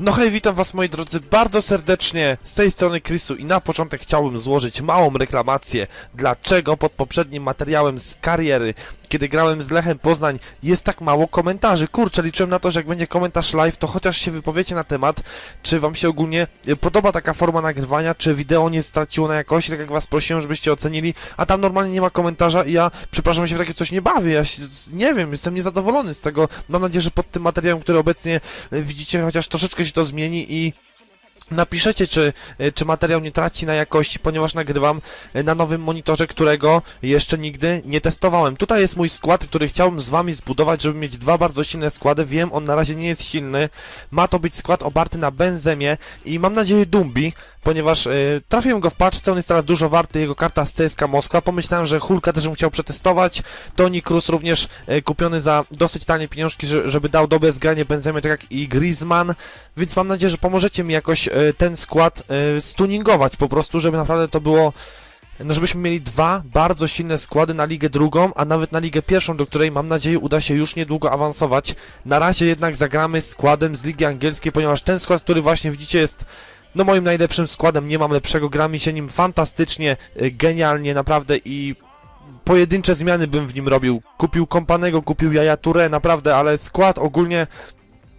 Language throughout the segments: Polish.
No hej, witam was moi drodzy bardzo serdecznie z tej strony Krysu i na początek chciałbym złożyć małą reklamację. Dlaczego pod poprzednim materiałem z kariery, kiedy grałem z Lechem Poznań, jest tak mało komentarzy? Kurczę, liczyłem na to, że jak będzie komentarz live, to chociaż się wypowiecie na temat, czy wam się ogólnie e, podoba taka forma nagrywania, czy wideo nie straciło na jakości, tak jak was prosiłem, żebyście ocenili, a tam normalnie nie ma komentarza i ja, przepraszam, się w takie coś nie bawię, ja się, nie wiem, jestem niezadowolony z tego. Mam nadzieję, że pod tym materiałem, który obecnie e, widzicie, chociaż troszeczkę się to zmieni i napiszecie, czy, e, czy materiał nie traci na jakości, ponieważ nagrywam e, na nowym monitorze, którego jeszcze nigdy nie testowałem. Tutaj jest mój skład, który chciałbym z wami zbudować, żeby mieć dwa bardzo silne składy. Wiem, on na razie nie jest silny. Ma to być skład oparty na Benzemie i mam nadzieję Dumbi, ponieważ e, trafiłem go w paczce, on jest teraz dużo warty, jego karta z Moskwa. Pomyślałem, że Hulka też bym chciał przetestować. Toni Kroos również e, kupiony za dosyć tanie pieniążki, że, żeby dał dobre zgranie Benzemie, tak jak i Griezmann. Więc mam nadzieję, że pomożecie mi jakoś e, ten skład e, stuningować po prostu, żeby naprawdę to było no żebyśmy mieli dwa bardzo silne składy na ligę drugą, a nawet na ligę pierwszą, do której mam nadzieję uda się już niedługo awansować. Na razie jednak zagramy składem z ligi angielskiej, ponieważ ten skład, który właśnie widzicie jest no moim najlepszym składem, nie mam lepszego, gra mi się nim fantastycznie, y, genialnie naprawdę i pojedyncze zmiany bym w nim robił. Kupił Kompanego, kupił Jaja Touré, naprawdę, ale skład ogólnie,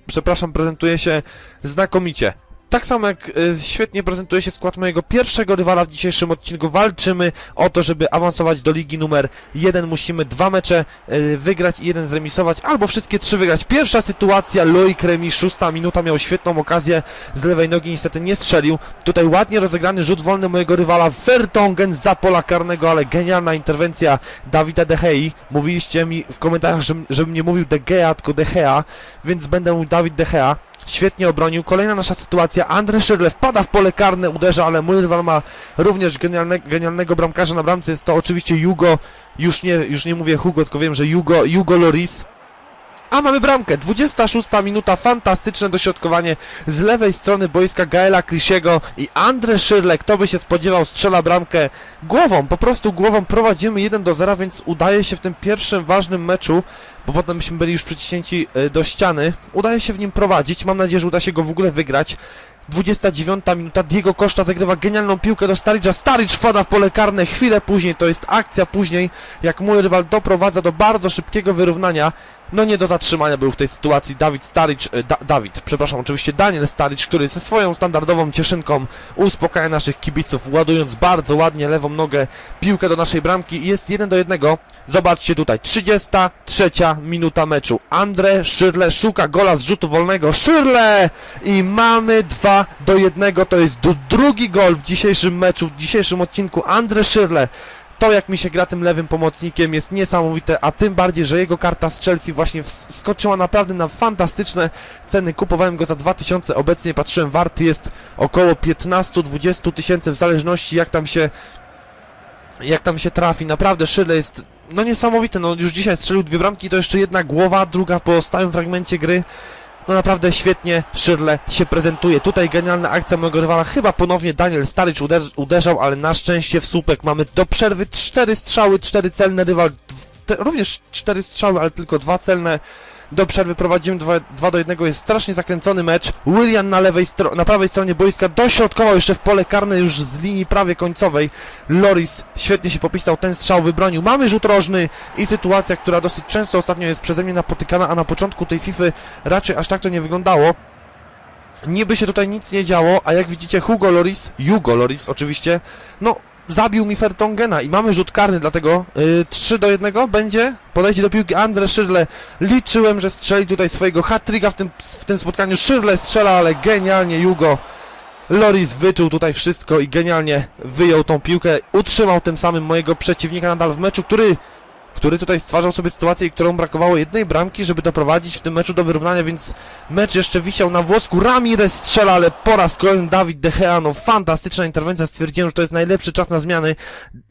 przepraszam, prezentuje się znakomicie. Tak samo jak y, świetnie prezentuje się skład mojego pierwszego rywala w dzisiejszym odcinku. Walczymy o to, żeby awansować do ligi numer 1. Musimy dwa mecze y, wygrać i jeden zremisować, albo wszystkie trzy wygrać. Pierwsza sytuacja, Loic Remi, szósta minuta, miał świetną okazję z lewej nogi, niestety nie strzelił. Tutaj ładnie rozegrany rzut wolny mojego rywala Vertonghen za pola karnego, ale genialna interwencja Dawida De Gei. Mówiliście mi w komentarzach, żebym, żebym nie mówił De Gea, tylko De Gea, więc będę mówił Dawid De Gea. Świetnie obronił. Kolejna nasza sytuacja. Andre Szyrle wpada w pole karne, uderza, ale mój rywal ma również genialne, genialnego bramkarza na bramce. Jest to oczywiście Jugo. Już nie, już nie mówię Hugo, tylko wiem, że Jugo, Jugo Loris. A mamy bramkę. 26 minuta. Fantastyczne dośrodkowanie z lewej strony boiska Gaela Klisiego i Andre Szyrle. Kto by się spodziewał, strzela bramkę głową. Po prostu głową prowadzimy 1 do 0, więc udaje się w tym pierwszym ważnym meczu, bo potem byśmy byli już przyciśnięci e, do ściany, udaje się w nim prowadzić. Mam nadzieję, że uda się go w ogóle wygrać. 29 minuta, Diego Costa zagrywa genialną piłkę do Staricza, Staricz wpada w pole karne, chwilę później, to jest akcja później, jak mój rywal doprowadza do bardzo szybkiego wyrównania, no nie do zatrzymania był w tej sytuacji Dawid Staricz, e, da, Dawid, przepraszam, oczywiście Daniel Staricz, który ze swoją standardową cieszynką uspokaja naszych kibiców, ładując bardzo ładnie lewą nogę piłkę do naszej bramki i jest 1 do 1. Zobaczcie tutaj, 33 minuta meczu. Andre Szyrle szuka gola z rzutu wolnego. Szyrle! I mamy 2 do 1. To jest drugi gol w dzisiejszym meczu, w dzisiejszym odcinku. Andre Szyrle. To jak mi się gra tym lewym pomocnikiem jest niesamowite, a tym bardziej, że jego karta z Chelsea właśnie skoczyła naprawdę na fantastyczne ceny. Kupowałem go za 2000, obecnie patrzyłem, warty jest około 15-20 tysięcy w zależności jak tam się jak tam się trafi. Naprawdę Szyle jest no niesamowity, no już dzisiaj strzelił dwie bramki, to jeszcze jedna głowa, druga po stałym fragmencie gry. No naprawdę świetnie Szyrle się prezentuje. Tutaj genialna akcja mojego rywala. Chyba ponownie Daniel Starycz uder uderzał, ale na szczęście w słupek. Mamy do przerwy cztery strzały, cztery celne. Rywal również cztery strzały, ale tylko dwa celne. Do przerwy prowadzimy 2 do 1. Jest strasznie zakręcony mecz. William na lewej na prawej stronie boiska dośrodkował jeszcze w pole karne już z linii prawie końcowej. Loris świetnie się popisał, ten strzał wybronił. Mamy rzut rożny i sytuacja, która dosyć często ostatnio jest przeze mnie napotykana, a na początku tej FIFA raczej aż tak to nie wyglądało. Niby się tutaj nic nie działo, a jak widzicie Hugo Loris, Hugo Loris oczywiście, no zabił mi Fertongena i mamy rzut karny, dlatego yy, 3 do 1 będzie podejście do piłki Andre Szyrle. Liczyłem, że strzeli tutaj swojego hat-tricka w tym, w tym spotkaniu. Szyrle strzela, ale genialnie Hugo Loris wyczuł tutaj wszystko i genialnie wyjął tą piłkę. Utrzymał tym samym mojego przeciwnika nadal w meczu, który który tutaj stwarzał sobie sytuację, którą brakowało jednej bramki, żeby doprowadzić w tym meczu do wyrównania, więc mecz jeszcze wisiał na włosku. Ramirez strzela, ale po raz kolejny Dawid De Gea, no fantastyczna interwencja, stwierdziłem, że to jest najlepszy czas na zmiany,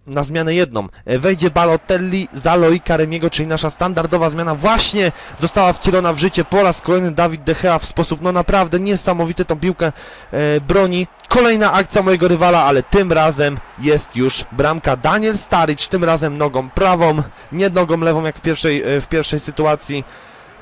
na zmianę jedną. E, Wejdzie Balotelli za Loika Remiego, czyli nasza standardowa zmiana właśnie została wcielona w życie. Po raz kolejny Dawid De Gea w sposób, no naprawdę niesamowity tą piłkę e, broni. Kolejna akcja mojego rywala, ale tym razem jest już bramka. Daniel Starycz, tym razem nogą prawą, nie nogą lewą jak w pierwszej, e, w pierwszej sytuacji.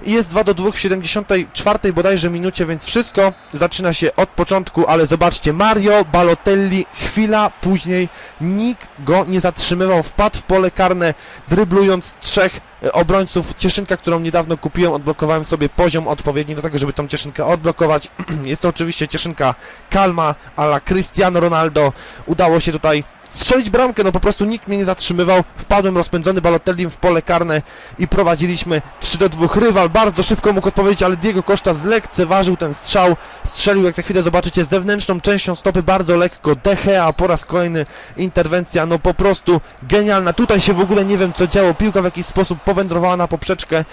I jest 2 do 2 w 74 bodajże minucie, więc wszystko zaczyna się od początku, ale zobaczcie, Mario Balotelli chwila później nikt go nie zatrzymywał, wpadł w pole karne, dryblując trzech e, obrońców. Cieszynka, którą niedawno kupiłem, odblokowałem sobie poziom odpowiedni do tego, żeby tą cieszynkę odblokować. jest to oczywiście cieszynka Kalma, ala Cristiano Ronaldo. Udało się tutaj strzelić bramkę, no po prostu nikt mnie nie zatrzymywał. Wpadłem rozpędzony Balotellim w pole karne i prowadziliśmy 3 do 2. Rywal bardzo szybko mógł odpowiedzieć, ale Diego Costa zlekceważył ten strzał. Strzelił, jak za chwilę zobaczycie, zewnętrzną częścią stopy bardzo lekko. De Gea po raz kolejny interwencja, no po prostu genialna. Tutaj się w ogóle nie wiem co działo. Piłka w jakiś sposób powędrowała na poprzeczkę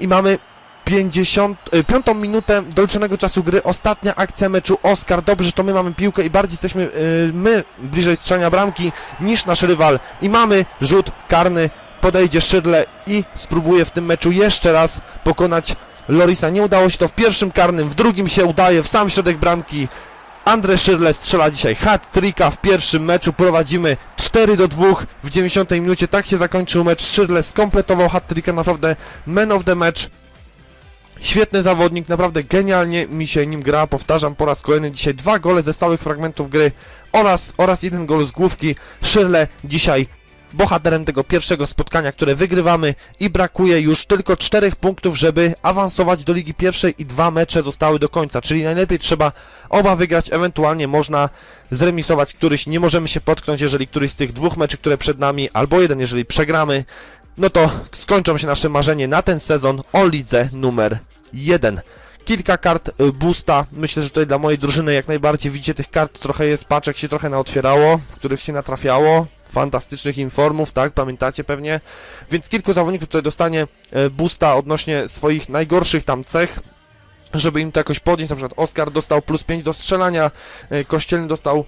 i mamy 50, y, piątą minutę doliczonego czasu gry, ostatnia akcja meczu, Oscar, dobrze, że to my mamy piłkę i bardziej jesteśmy y, my bliżej strzelania bramki niż nasz rywal. I mamy rzut karny, podejdzie Szydle i spróbuje w tym meczu jeszcze raz pokonać Lorisa, nie udało się to w pierwszym karnym, w drugim się udaje, w sam środek bramki, Andre Szydle strzela dzisiaj hat-tricka w pierwszym meczu, prowadzimy 4 do 2 w 90 minucie, tak się zakończył mecz, Szydle skompletował hat-tricka, naprawdę man of the match, Świetny zawodnik, naprawdę genialnie mi się nim gra, powtarzam po raz kolejny dzisiaj dwa gole ze stałych fragmentów gry oraz, oraz jeden gol z główki. Szyrle dzisiaj bohaterem tego pierwszego spotkania, które wygrywamy i brakuje już tylko czterech punktów, żeby awansować do Ligi Pierwszej i dwa mecze zostały do końca, czyli najlepiej trzeba oba wygrać, ewentualnie można zremisować któryś, nie możemy się potknąć, jeżeli któryś z tych dwóch meczy, które przed nami, albo jeden, jeżeli przegramy, no to skończą się nasze marzenie na ten sezon o lidze numer 1. Kilka kart y, boosta, myślę, że tutaj dla mojej drużyny jak najbardziej widzicie tych kart trochę jest, paczek się trochę naotwierało, w których się natrafiało, fantastycznych informów, tak, pamiętacie pewnie, więc kilku zawodników tutaj dostanie y, boosta odnośnie swoich najgorszych tam cech, żeby im to jakoś podnieść, na przykład Oscar dostał plus 5 do strzelania, y, Kościelny dostał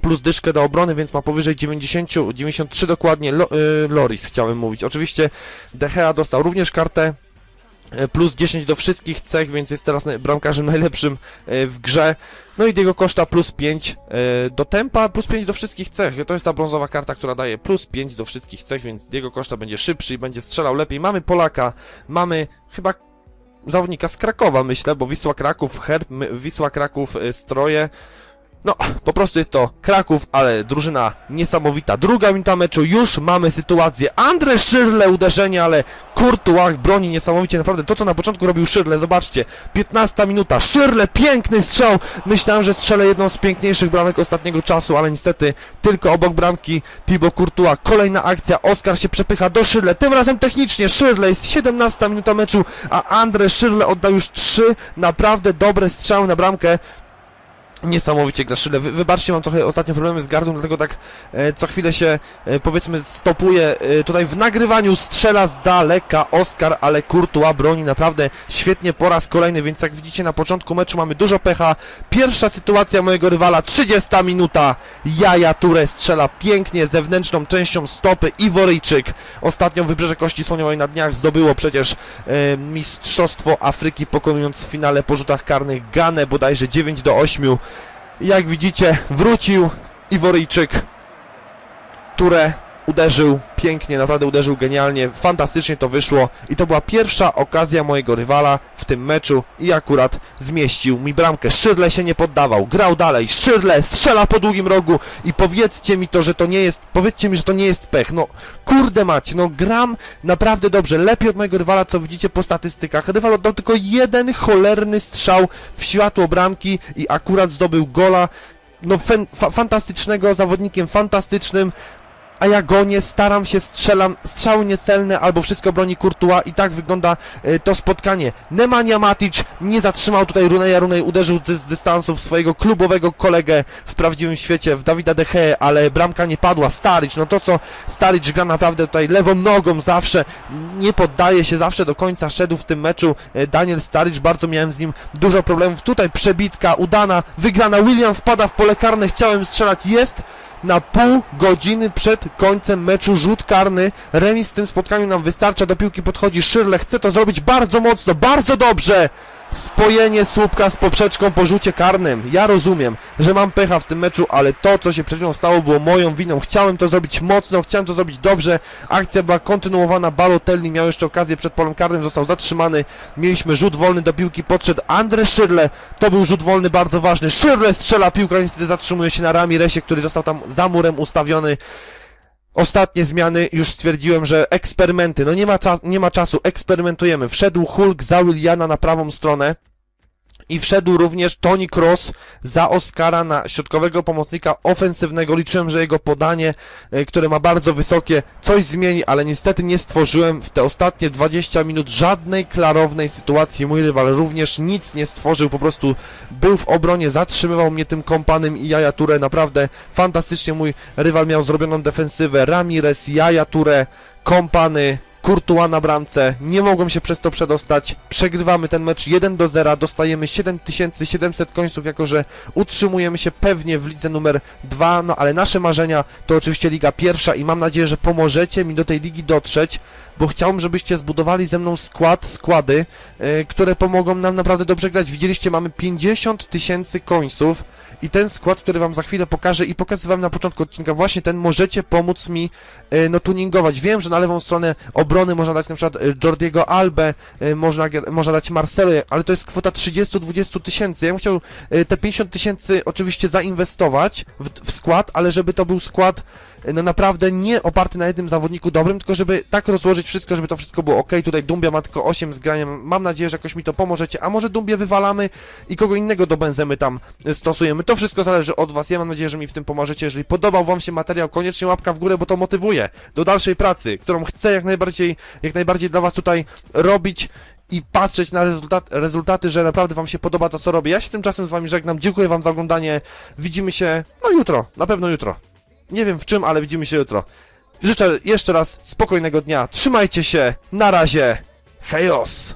plus dyszkę do obrony, więc ma powyżej 90, 93 dokładnie, Lo, y, Loris chciałem mówić. Oczywiście De Gea dostał również kartę y, plus 10 do wszystkich cech, więc jest teraz bramkarzem najlepszym y, w grze. No i Diego Costa plus 5 y, do tempa, plus 5 do wszystkich cech. To jest ta brązowa karta, która daje plus 5 do wszystkich cech, więc Diego Costa będzie szybszy i będzie strzelał lepiej. Mamy Polaka, mamy chyba zawodnika z Krakowa, myślę, bo Wisła Kraków, herb Wisła Kraków stroje. No, po prostu jest to Kraków, ale drużyna niesamowita. Druga minuta meczu, już mamy sytuację. Andre Szyrle uderzenie, ale Courtois broni niesamowicie. Naprawdę to, co na początku robił Szyrle, zobaczcie. 15 minuta, Szyrle, piękny strzał. Myślałem, że strzelę jedną z piękniejszych bramek ostatniego czasu, ale niestety tylko obok bramki Thibaut Courtois. Kolejna akcja, Oskar się przepycha do Szyrle, tym razem technicznie. Szyrle jest 17 minuta meczu, a Andre Szyrle oddał już trzy naprawdę dobre strzały na bramkę. Niesamowicie gra Szyle. Wy, wybaczcie, mam trochę ostatnio problemy z gardłem, dlatego tak e, co chwilę się e, powiedzmy stopuje. E, tutaj w nagrywaniu strzela z daleka Oskar, ale Courtois broni naprawdę świetnie po raz kolejny, więc jak widzicie na początku meczu mamy dużo pecha. Pierwsza sytuacja mojego rywala, 30 minuta. Jaja Ture strzela pięknie zewnętrzną częścią stopy. Iworyjczyk ostatnio Wybrzeże Kości Słoniowej na dniach zdobyło przecież e, Mistrzostwo Afryki, pokonując w finale po rzutach karnych Ganę bodajże 9 do 8. Jak widzicie, wrócił Iworyjczyk, które uderzył pięknie, naprawdę uderzył genialnie, fantastycznie to wyszło i to była pierwsza okazja mojego rywala w tym meczu i akurat zmieścił mi bramkę. Szyrle się nie poddawał, grał dalej, Szyrle strzela po długim rogu i powiedzcie mi to, że to nie jest, powiedzcie mi, że to nie jest pech, no kurde macie, no gram naprawdę dobrze, lepiej od mojego rywala, co widzicie po statystykach. Rywal oddał tylko jeden cholerny strzał w światło bramki i akurat zdobył gola, no fa, fantastycznego, zawodnikiem fantastycznym, a ja gonię, staram się, strzelam, strzały niecelne albo wszystko broni Courtois i tak wygląda e, to spotkanie. Nemanja Matic nie zatrzymał tutaj Runeja, Runej uderzył z, z dystansu w swojego klubowego kolegę w prawdziwym świecie, w Dawida De Gea, ale bramka nie padła. Staric, no to co Staric gra naprawdę tutaj lewą nogą zawsze, nie poddaje się, zawsze do końca szedł w tym meczu. E, Daniel Staric, bardzo miałem z nim dużo problemów. Tutaj przebitka, udana, wygrana, William wpada w pole karne, chciałem strzelać, jest na pół godziny przed końcem meczu rzut karny. Remis w tym spotkaniu nam wystarcza, do piłki podchodzi Szyrle, chce to zrobić bardzo mocno, bardzo dobrze! Spojenie słupka z poprzeczką po rzucie karnym. Ja rozumiem, że mam pecha w tym meczu, ale to, co się przed chwilą stało, było moją winą. Chciałem to zrobić mocno, chciałem to zrobić dobrze. Akcja była kontynuowana. Balotelli miał jeszcze okazję przed polem karnym, został zatrzymany. Mieliśmy rzut wolny do piłki, podszedł Andre Szyrle. To był rzut wolny bardzo ważny. Szyrle strzela, piłka niestety zatrzymuje się na Ramiresie, który został tam za murem ustawiony. Ostatnie zmiany, już stwierdziłem, że eksperymenty, no nie ma, nie ma czasu, eksperymentujemy. Wszedł Hulk za Williana na prawą stronę i wszedł również Tony Cross za Oscara na środkowego pomocnika ofensywnego. Liczyłem, że jego podanie, e, które ma bardzo wysokie, coś zmieni, ale niestety nie stworzyłem w te ostatnie 20 minut żadnej klarownej sytuacji. Mój rywal również nic nie stworzył, po prostu był w obronie, zatrzymywał mnie tym kompanem i Jaja Ture. Naprawdę fantastycznie mój rywal miał zrobioną defensywę. Ramirez, Jaja Ture, kompany, Courtois na bramce, nie mogłem się przez to przedostać, przegrywamy ten mecz 1 do 0, dostajemy 7700 końców, jako że utrzymujemy się pewnie w lidze numer 2, no ale nasze marzenia to oczywiście Liga Pierwsza i mam nadzieję, że pomożecie mi do tej ligi dotrzeć, bo chciałbym, żebyście zbudowali ze mną skład, składy, e, które pomogą nam naprawdę dobrze grać. Widzieliście, mamy 50 tysięcy końców i ten skład, który wam za chwilę pokażę i pokazywałem na początku odcinka, właśnie ten możecie pomóc mi e, no tuningować. Wiem, że na lewą stronę obrony można dać na przykład e, Jordiego Albę, e, można, można dać Marcelo, ale to jest kwota 30-20 tysięcy. Ja bym chciał e, te 50 tysięcy oczywiście zainwestować w, w skład, ale żeby to był skład no naprawdę nie oparty na jednym zawodniku dobrym, tylko żeby tak rozłożyć wszystko, żeby to wszystko było ok. Tutaj Dumbia ma tylko 8 z graniem. Mam nadzieję, że jakoś mi to pomożecie. A może Dumbię wywalamy i kogo innego do Benzemy tam stosujemy. To wszystko zależy od Was. Ja mam nadzieję, że mi w tym pomożecie. Jeżeli podobał Wam się materiał, koniecznie łapka w górę, bo to motywuje do dalszej pracy, którą chcę jak najbardziej, jak najbardziej dla Was tutaj robić i patrzeć na rezultat, rezultaty, że naprawdę Wam się podoba to, co robię. Ja się tymczasem z Wami żegnam. Dziękuję Wam za oglądanie. Widzimy się, no jutro, na pewno jutro. Nie wiem w czym, ale widzimy się jutro. Życzę jeszcze raz spokojnego dnia. Trzymajcie się. Na razie. Hejos.